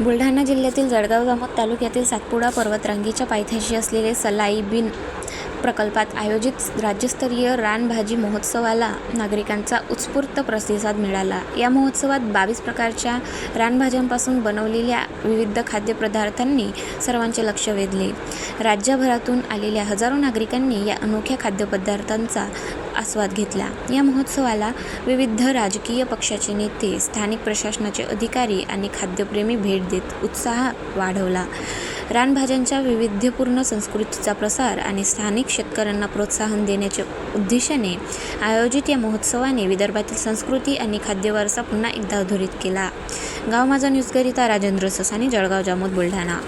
बुलढाणा जिल्ह्यातील जळगाव जामोद तालुक्यातील सातपुडा पर्वतरांगीच्या पायथ्याशी असलेले सलाई बिन प्रकल्पात आयोजित राज्यस्तरीय रानभाजी महोत्सवाला नागरिकांचा उत्स्फूर्त प्रतिसाद मिळाला. या महोत्सवात बावीस प्रकारच्या रानभाज्यांपासून बनवलेल्या विविध खाद्यपदार्थांनी सर्वांचे लक्ष वेधले. राज्यभरातून आलेल्या हजारो नागरिकांनी या अनोख्या खाद्यपदार्थांचा आस्वाद घेतला. या महोत्सवाला विविध राजकीय पक्षाचे नेते स्थानिक प्रशासनाचे अधिकारी आणि खाद्यप्रेमी भेट देत उत्साह वाढवला. रानभाज्यांच्या वैविध्यपूर्ण संस्कृतीचा प्रसार आणि स्थानिक शेतकऱ्यांना प्रोत्साहन देण्याच्या उद्देशाने आयोजित या महोत्सवाने विदर्भातील संस्कृती आणि खाद्यवारसा पुन्हा एकदा अधोरित केला. गाव माझा न्यूजकरिता राजेंद्र ससानी जळगाव जामोद बुलढाणा.